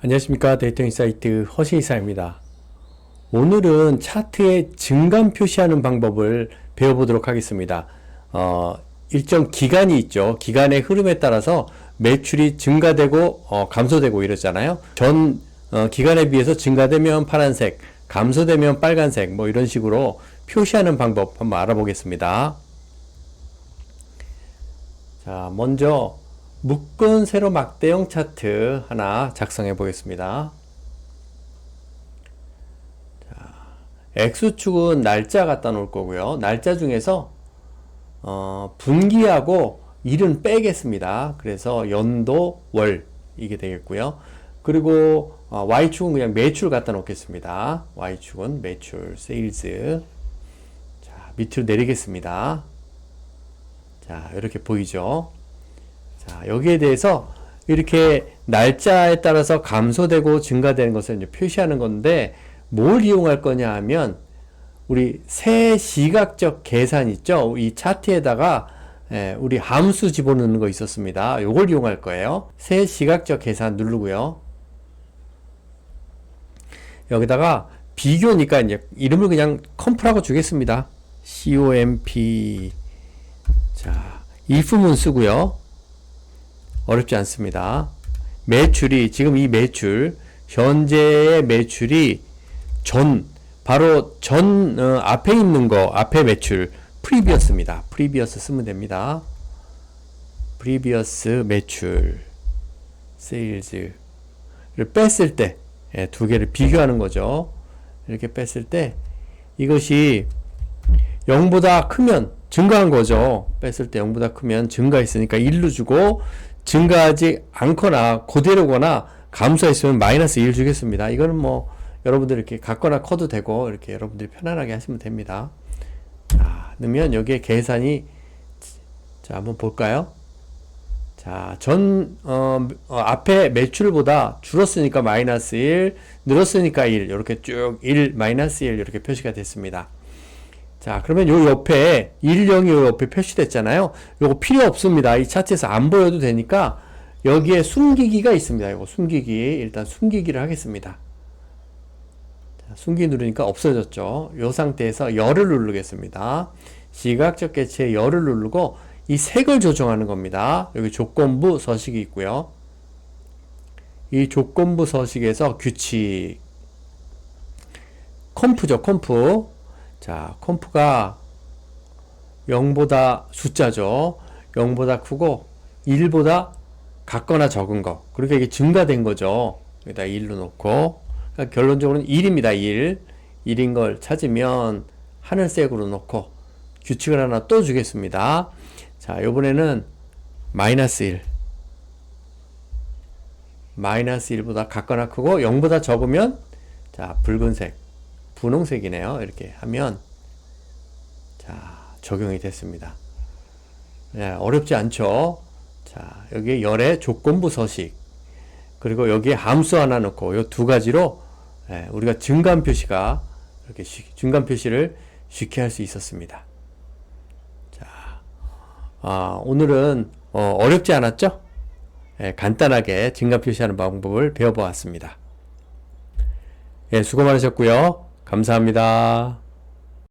안녕하십니까 데이터 인사이트 허시 이사입니다. 오늘은 차트에 증감 표시하는 방법을 배워보도록 하겠습니다. 어, 일정 기간이 있죠. 기간의 흐름에 따라서 매출이 증가되고 어, 감소되고 이러잖아요. 전 어, 기간에 비해서 증가되면 파란색, 감소되면 빨간색 뭐 이런 식으로 표시하는 방법 한번 알아보겠습니다. 자, 먼저 묶은 세로 막대형 차트 하나 작성해 보겠습니다. 자, X축은 날짜 갖다 놓을 거고요. 날짜 중에서 어, 분기하고 일은 빼겠습니다. 그래서 연도, 월 이게 되겠고요. 그리고 어, Y축은 그냥 매출 갖다 놓겠습니다. Y축은 매출, 세일즈. 자, 밑으로 내리겠습니다. 자, 이렇게 보이죠? 자, 여기에 대해서 이렇게 날짜에 따라서 감소되고 증가되는 것을 이제 표시하는 건데 뭘 이용할 거냐 하면 우리 세 시각적 계산 있죠? 이 차트에다가 예, 우리 함수 집어넣는 거 있었습니다. 요걸 이용할 거예요. 세 시각적 계산 누르고요. 여기다가 비교니까 이제 이름을 그냥 컴프라고 주겠습니다. comp 자, if문 쓰고요. 어렵지 않습니다. 매출이 지금 이 매출 현재의 매출이 전 바로 전 어, 앞에 있는 거 앞에 매출 프리비어스입니다. 프리비어스 쓰면 됩니다. 프리비어스 매출 세일즈를 뺐을 때두 개를 비교하는 거죠. 이렇게 뺐을 때 이것이 0보다 크면 증가한 거죠. 뺐을 때 0보다 크면 증가했으니까 1로 주고 증가하지 않거나 그대로거나 감소했으면 마이너스 1 주겠습니다. 이거는 뭐 여러분들 이렇게 갖거나 커도 되고 이렇게 여러분들이 편안하게 하시면 됩니다. 자, 넣으면 여기에 계산이 자, 한번 볼까요? 자, 전, 어, 어, 앞에 매출보다 줄었으니까 마이너스 1, 늘었으니까 1, 이렇게 쭉 1, 마이너스 1 이렇게 표시가 됐습니다. 자, 그러면 요 옆에 1, 0이 요 옆에 표시됐잖아요. 요거 필요 없습니다. 이 차트에서 안 보여도 되니까 여기에 숨기기가 있습니다. 요거 숨기기. 일단 숨기기를 하겠습니다. 자, 숨기 누르니까 없어졌죠. 요 상태에서 열을 누르겠습니다. 시각적 개체의 열을 누르고 이 색을 조정하는 겁니다. 여기 조건부 서식이 있고요. 이 조건부 서식에서 규칙 컴프죠, 컴프. 자, 컴프가 0보다 숫자죠. 0보다 크고 1보다 같거나 적은 거. 그러니까 이게 증가된 거죠. 여기다 1로 놓고 그러니까 결론적으로는 1입니다. 1. 1인 걸 찾으면 하늘색으로 놓고 규칙을 하나 또 주겠습니다. 자, 요번에는 마이너스 1. 마이너스 1보다 같거나 크고 0보다 적으면 자, 붉은색, 분홍색이네요. 이렇게 하면 자, 적용이 됐습니다. 네, 어렵지 않죠? 자, 여기에 열의 조건부 서식 그리고 여기에 함수 하나 넣고 이 두 가지로 예, 우리가 증감 표시가 이렇게 쉬, 증감 표시를 쉽게 할 수 있었습니다. 자, 아, 오늘은 어, 어렵지 않았죠? 예, 간단하게 증감 표시하는 방법을 배워보았습니다. 예, 수고 많으셨고요. 감사합니다.